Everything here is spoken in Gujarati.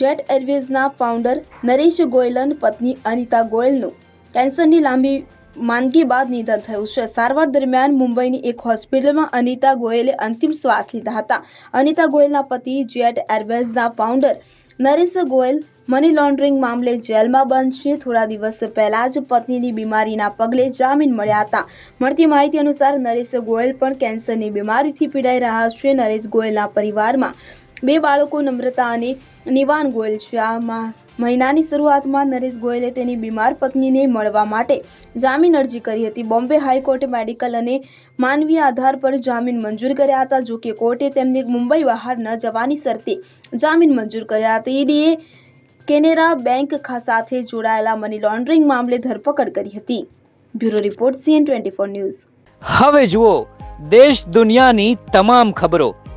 જેટ એરવેઝના ફાઉન્ડર નરેશ ગોયલન પત્ની અનિતા ગોયલનું કેન્સરની લાંબી માંદગી બાદ નિધન થયું છે. સારવાર દરમિયાન મુંબઈની એક હોસ્પિટલમાં અનિતા ગોયલે અંતિમ શ્વાસ લીધા હતા. અનિતા ગોયલના પતિ jet એરવેઝના founder Naresh Goyal money laundering મામલે જેલમાં બંધ છે થોડા દિવસ પહેલા જ પત્નીની બીમારીના પગલે જામીન મળ્યા હતા. મળતી માહિતી અનુસાર નરેશ ગોયલ પણ કેન્સરની બીમારીથી પીડાઈ રહ્યા છે. નરેશ ગોયલના પરિવારમાં બે બાળકો નમ્રતા અને નિવાન ગોયલ છે. આ મહિનાની શરૂઆતમાં નરેશ ગોયલે તેની બીમાર પત્નીને મળવા માટે જામીન અરજી કરી હતી. બોમ્બે હાઈકોર્ટે મેડિકલ અને માનવીય આધાર પર જામીન મંજૂર કર્યા હતા. જો કે કોર્ટે તેમને મુંબઈ બહાર ન જવાની શરતે જામીન મંજૂર કર્યા હતા. ઈડીએ કેનેરા બેંક સાથે જોડાયેલા મની લોન્ડરિંગ મામલે ધરપકડ કરી હતી. Bureau report CN twenty news. હવે જુઓ, દેશ દુનિયાની તમામ ખબરો.